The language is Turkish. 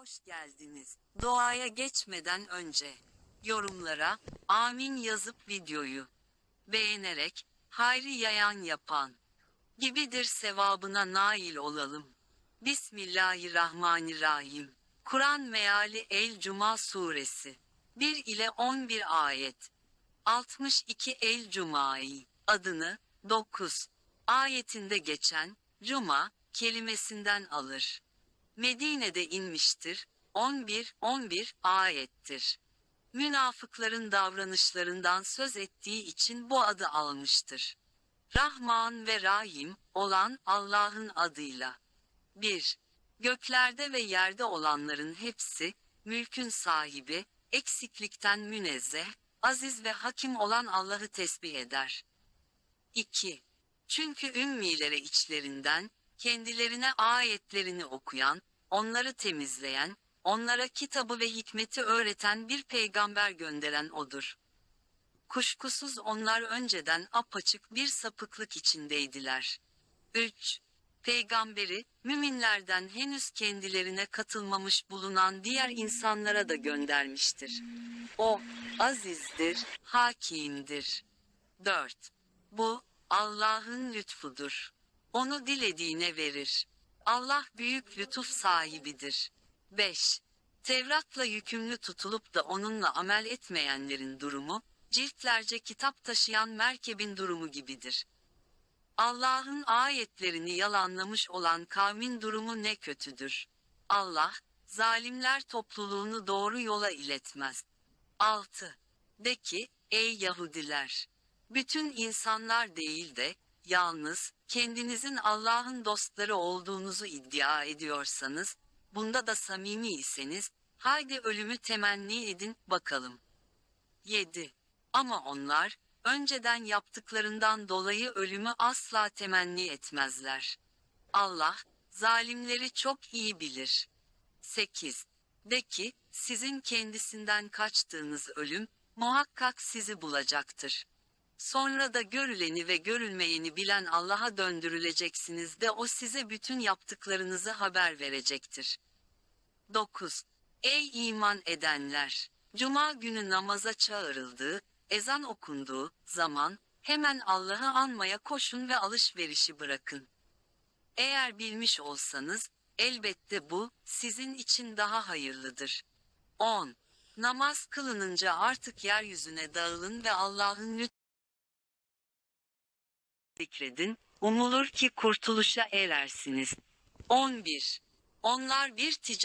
hoş geldiniz. Doğaya geçmeden önce yorumlara amin yazıp videoyu beğenerek hayri yayan yapan gibidir sevabına nail olalım. Bismillahirrahmanirrahim. Kur'an meali El Cuma suresi 1 ile 11 ayet. 62 El Cumai adını 9 ayetinde geçen Cuma kelimesinden alır. Medine'de inmiştir. 11 11 ayettir. Münafıkların davranışlarından söz ettiği için bu adı almıştır. Rahman ve Rahim olan Allah'ın adıyla. 1. Göklerde ve yerde olanların hepsi, mülkün sahibi, eksiklikten münezzeh, aziz ve hakim olan Allah'ı tesbih eder. 2. Çünkü ümmilere içlerinden, kendilerine ayetlerini okuyan, onları temizleyen, onlara kitabı ve hikmeti öğreten bir peygamber gönderen odur. Kuşkusuz onlar önceden apaçık bir sapıklık içindeydiler. 3. Peygamberi, müminlerden henüz kendilerine katılmamış bulunan diğer insanlara da göndermiştir. O, azizdir, hakimdir. 4. Bu, Allah'ın lütfudur. Onu dilediğine verir. Allah büyük lütuf sahibidir. 5. Tevrat'la yükümlü tutulup da onunla amel etmeyenlerin durumu, ciltlerce kitap taşıyan merkebin durumu gibidir. Allah'ın ayetlerini yalanlamış olan kavmin durumu ne kötüdür. Allah, zalimler topluluğunu doğru yola iletmez. 6. De ki, ey Yahudiler! Bütün insanlar değil de, yalnız, kendinizin Allah'ın dostları olduğunuzu iddia ediyorsanız, bunda da samimi iseniz, haydi ölümü temenni edin, bakalım. 7. Ama onlar, önceden yaptıklarından dolayı ölümü asla temenni etmezler. Allah, zalimleri çok iyi bilir. 8. De ki, sizin kendisinden kaçtığınız ölüm, muhakkak sizi bulacaktır. Sonra da görüleni ve görülmeyeni bilen Allah'a döndürüleceksiniz de o size bütün yaptıklarınızı haber verecektir. 9. Ey iman edenler! Cuma günü namaza çağrıldığı, ezan okunduğu zaman, hemen Allah'ı anmaya koşun ve alışverişi bırakın. Eğer bilmiş olsanız, elbette bu, sizin için daha hayırlıdır. 10. Namaz kılınınca artık yeryüzüne dağılın ve Allah'ın lütfu zikredin, umulur ki kurtuluşa erersiniz. 11. Onlar bir ticaret